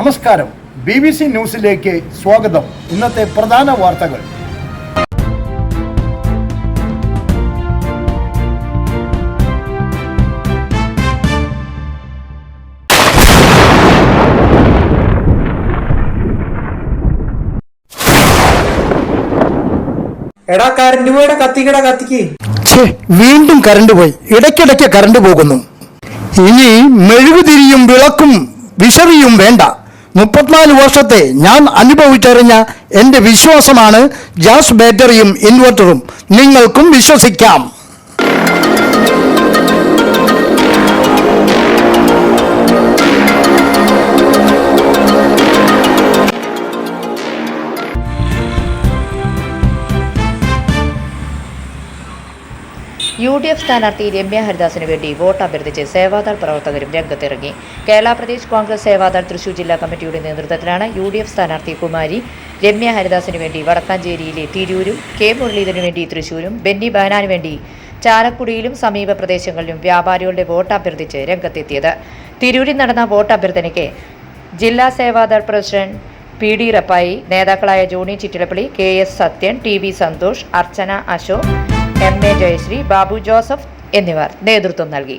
നമസ്കാരം. B B C ന്യൂസിലേക്ക് സ്വാഗതം. ഇന്നത്തെ പ്രധാന വാർത്തകൾ. എടാ കരണ്ട് പോയടാ കത്തിക്കടാ കത്തിക്ക്. ഛേ വീണ്ടും കറണ്ട് പോയി. ഇടയ്ക്കിടയ്ക്ക് കറണ്ട് പോകുന്നു. ഇനി മെഴുകുതിരിയും വിളക്കും വിശറിയും വേണ്ട. മുപ്പത്തിനാല് വർഷത്തെ ഞാൻ അനുഭവിച്ചറിഞ്ഞ എന്റെ വിശ്വാസമാണ് ഗ്യാസ് ബാറ്ററിയും ഇൻവെർട്ടറും. നിങ്ങൾക്കും വിശ്വസിക്കാം. യു ഡി എഫ് സ്ഥാനാർത്ഥി രമ്യ ഹരിദാസിന് വേണ്ടി വോട്ട് അഭ്യർത്ഥിച്ച് സേവാദാൾ പ്രവർത്തകരും രംഗത്തിറങ്ങി. കേരള പ്രദേശ് കോൺഗ്രസ് സേവാദാൾ തൃശൂർ ജില്ലാ കമ്മിറ്റിയുടെ നേതൃത്വത്തിലാണ് യു ഡി എഫ് സ്ഥാനാർത്ഥി കുമാരി രമ്യ ഹരിദാസിന് വേണ്ടി വടക്കാഞ്ചേരിയിലെ തിരൂരും കെ മുരളീധരന് വേണ്ടി തൃശൂരും ബെന്നി ബാനാന് വേണ്ടി ചാലക്കുടിയിലും സമീപ പ്രദേശങ്ങളിലും വ്യാപാരികളുടെ വോട്ട് അഭ്യർത്ഥിച്ച് രംഗത്തെത്തിയത്. തിരൂരിൽ നടന്ന വോട്ട് അഭ്യർത്ഥനയ്ക്ക് ജില്ലാ Seva Dal president P D Rappai നേതാക്കളായ Johny Chittilappally K S Sathyan T V Santhosh Archana Ashok M A Jayasree Babu Joseph എന്നിവർ നേതൃത്വം നൽകി.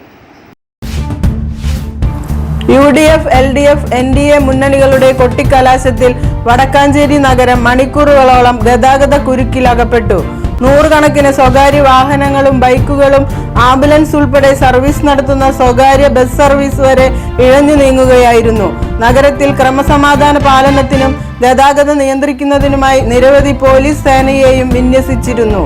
U D F L D F N D A മുന്നണികളുടെ കൊട്ടിക്കലാശത്തിൽ വടക്കാഞ്ചേരി നഗരം മണിക്കൂറുകളോളം ഗതാഗത കുരുക്കിലകപ്പെട്ടു നൂറുകണക്കിന് സ്വകാര്യ വാഹനങ്ങളും ബൈക്കുകളും ആംബുലൻസ് ഉൾപ്പെടെ സർവീസ് നടത്തുന്ന സ്വകാര്യ ബസ് സർവീസ് വരെ ഇഴഞ്ഞു നീങ്ങുകയായിരുന്നു. നഗരത്തിൽ ക്രമസമാധാന പാലനത്തിനും ഗതാഗതം നിയന്ത്രിക്കുന്നതിനുമായി നിരവധി പോലീസ് സേനയെയും വിന്യസിച്ചിരുന്നു.